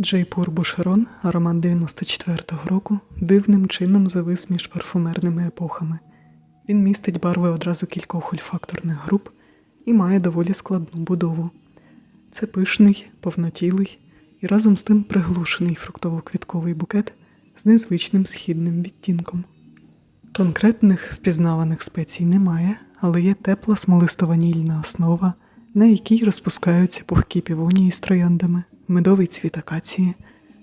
Джейпур Бушерон, аромат 94-го року, дивним чином завис між парфумерними епохами. Він містить барви одразу кількох ольфакторних груп і має доволі складну будову. Це пишний, повнотілий і разом з тим приглушений фруктово-квітковий букет з незвичним східним відтінком. Конкретних впізнаваних спецій немає, але є тепла смолисто-ванільна основа, на якій розпускаються пухкі півонії з трояндами, медовий цвіт акації,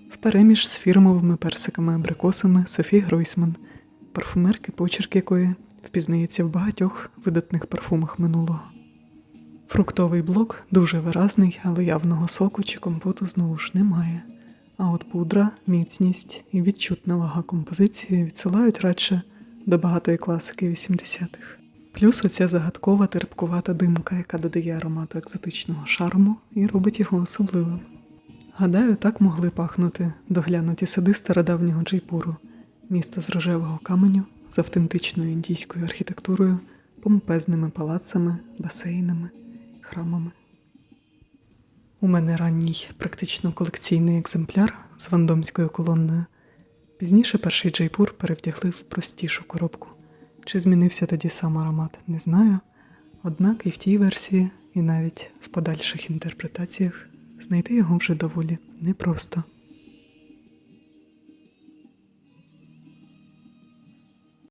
впереміж з фірмовими персиками-абрикосами Софі Гройсман, парфумерки, почерк якої впізнається в багатьох видатних парфумах минулого. Фруктовий блок дуже виразний, але явного соку чи компоту знову ж немає. А от пудра, міцність і відчутна вага композиції відсилають радше до багатої класики 80-х. Плюс оця загадкова терпкувата димка, яка додає аромату екзотичного шарму і робить його особливим. Гадаю, так могли пахнути доглянуті сади стародавнього Джейпуру, міста з рожевого каменю, з автентичною індійською архітектурою, помпезними палацами, басейнами, храмами. У мене ранній, практично колекційний екземпляр з вандомською колонною. Пізніше перший Джейпур перевдягли в простішу коробку. Чи змінився тоді сам аромат, не знаю. Однак і в тій версії, і навіть в подальших інтерпретаціях знайти його вже доволі непросто.